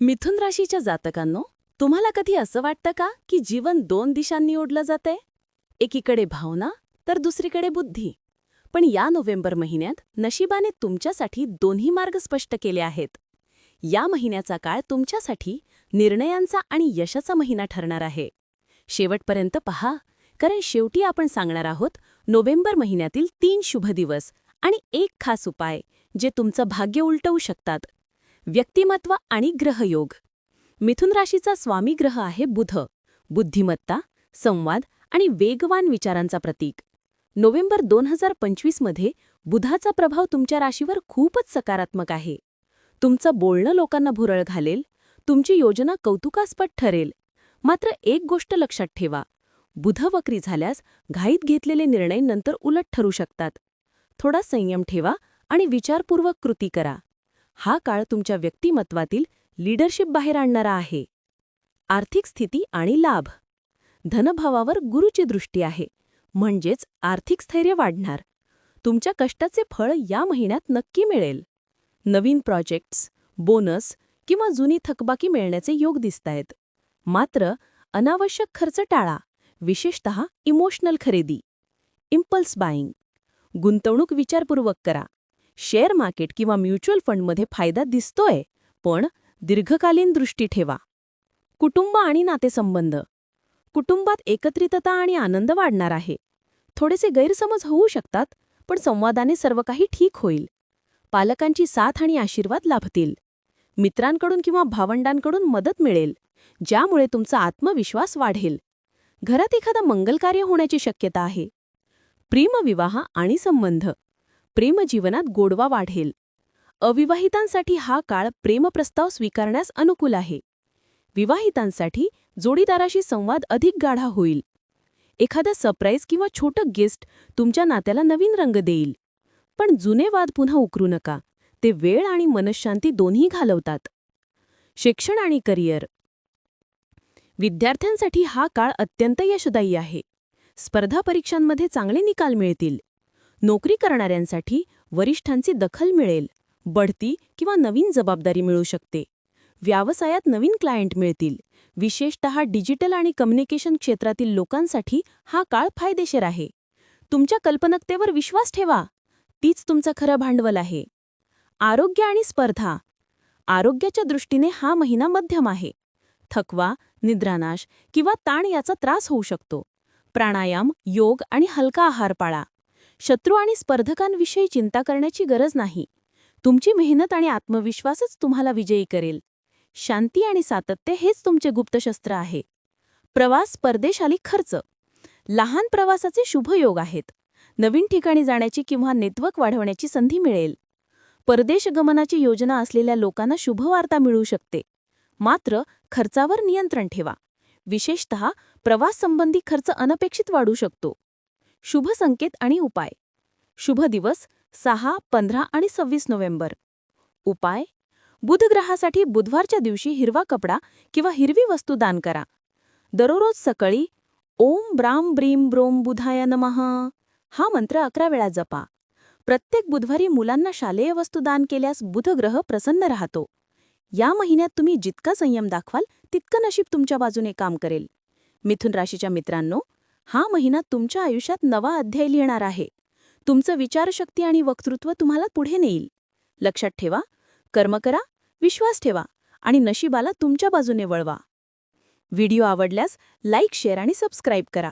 मिथुन राशीच्या जातकांनो तुम्हाला कधी असं वाटतं का की जीवन दोन दिशांनी ओढलं जातंय? एकीकडे भावना तर दुसरीकडे बुद्धी. पण या नोव्हेंबर महिन्यात नशिबाने तुमच्यासाठी दोन्ही मार्ग स्पष्ट केले आहेत. या महिन्याचा काळ तुमच्यासाठी निर्णयांचा आणि यशाचा महिना ठरणार आहे. शेवटपर्यंत पहा कारण शेवटी आपण सांगणार आहोत नोव्हेंबर महिन्यातील तीन शुभ दिवस आणि एक खास उपाय जे तुमचं भाग्य उलटवू शकतात. व्यक्तिमत्व आणि ग्रहयोग. मिथुन राशीचा स्वामी ग्रह आहे बुध. बुद्धिमत्ता संवाद आणि वेगवान विचारांचा प्रतीक. नोव्हेंबर दोन हजार पंचवीसमध्ये बुधाचा प्रभाव तुमच्या राशीवर खूपच सकारात्मक आहे. तुमचं बोलणं लोकांना भुरळ घालेल तुमची योजना कौतुकास्पद ठरेल. मात्र एक गोष्ट लक्षात ठेवा बुध वक्री झाल्यास घाईत घेतलेले निर्णय नंतर उलट ठरू शकतात. थोडा संयम ठेवा आणि विचारपूर्वक कृती करा. हा काळ तुमच्या व्यक्तिमत्वातील लीडरशिप बाहेर आणणारा आहे. आर्थिक स्थिती आणि लाभ. धनभावावर गुरुची दृष्टी आहे. म्हणजेच आर्थिक स्थैर्य वाढणार. तुमच्या कष्टाचे फळ या महिन्यात नक्की मिळेल. नवीन प्रोजेक्ट्स बोनस किंवा जुनी थकबाकी मिळण्याचे योग दिसतायत. मात्र अनावश्यक खर्च टाळा. विशेषत इमोशनल खरेदी. इम्पल्स बाईंग गुंतवणूक विचारपूर्वक करा. शेअर मार्केट किंवा म्युच्युअल फंडमध्ये फायदा दिसतोय पण दीर्घकालीन दृष्टी ठेवा. कुटुंब आणि नातेसंबंध. कुटुंबात एकत्रितता आणि आनंद वाढणार आहे. थोडेसे गैरसमज होऊ शकतात पण संवादाने सर्व काही ठीक होईल. पालकांची साथ आणि आशीर्वाद लाभतील. मित्रांकडून किंवा भावंडांकडून मदत मिळेल ज्यामुळे तुमचा आत्मविश्वास वाढेल. घरात एखादा मंगलकार्य होण्याची शक्यता आहे. प्रेमविवाह आणि संबंध. प्रेमजीवनात गोडवा वाढेल. अविवाहितांसाठी हा काळ प्रेमप्रस्ताव स्वीकारण्यास अनुकूल आहे. विवाहितांसाठी जोडीदाराशी संवाद अधिक गाढा होईल. एखादा सरप्राईज किंवा छोटं गिस्ट तुमच्या नात्याला नवीन रंग देईल. पण जुने वाद पुन्हा उकरू नका. ते वेळ आणि मनशांती दोन्ही घालवतात. शिक्षण आणि करिअर विद्यार्थ्यांसाठी हा काळ अत्यंत यशदायी आहे. स्पर्धा परीक्षांमध्ये चांगले निकाल मिळतील. नोकरी करणाऱ्यांसाठी वरिष्ठांची दखल मिळेल बढती किंवा नवीन जबाबदारी मिळू शकते. व्यवसायात नवीन क्लायंट मिळतील. विशेषत डिजिटल आणि कम्युनिकेशन क्षेत्रातील लोकांसाठी हा काळ फायदेशीर आहे. तुमच्या कल्पनकतेवर विश्वास ठेवा. तीच तुमचं खरं भांडवल आहे. आरोग्य आणि स्पर्धा. आरोग्याच्या दृष्टीने हा महिना मध्यम आहे. थकवा निद्रानाश किंवा ताण याचा त्रास होऊ शकतो. प्राणायाम योग आणि हलका आहार पाळा. शत्रू आणि स्पर्धकांविषयी चिंता करण्याची गरज नाही. तुमची मेहनत आणि आत्मविश्वासच तुम्हाला विजयी करेल. शांती आणि सातत्य हेच तुमचे गुप्तशस्त्र आहे. प्रवास परदेशाली खर्च. लहान प्रवासाचे शुभयोग आहेत. नवीन ठिकाणी जाण्याची किंवा नेटवर्क वाढवण्याची संधी मिळेल. परदेश गमनाची योजना असलेल्या लोकांना शुभवार्ता मिळू शकते. मात्र खर्चावर नियंत्रण ठेवा. विशेषत प्रवाससंबंधी खर्च अनपेक्षित वाढू शकतो. शुभ संकेत आणि उपाय. शुभ दिवस सहा पंधरा आणि सव्वीस नोव्हेंबर. उपाय बुधग्रहासाठी बुधवारच्या दिवशी हिरवा कपडा किंवा हिरवी वस्तू दान करा. दररोज सकाळी ओम ब्राम ब्रीम ब्रोम बुधाय नमः. हा मंत्र अकरा वेळा जपा. प्रत्येक बुधवारी मुलांना शालेय वस्तू दान केल्यास बुधग्रह प्रसन्न राहतो. या महिन्यात तुम्ही जितका संयम दाखवाल तितकं नशीब तुमच्या बाजूने काम करेल. मिथुन राशीच्या मित्रांनो हा महिना तुमच्या आयुष्यात नवा अध्याय लिहिणार आहे. तुमचं विचारशक्ती आणि वक्तृत्व तुम्हाला पुढे नेईल. लक्षात ठेवा कर्म करा विश्वास ठेवा आणि नशिबाला तुमच्या बाजूने वळवा. व्हिडिओ आवडल्यास लाईक शेअर आणि सबस्क्राईब करा.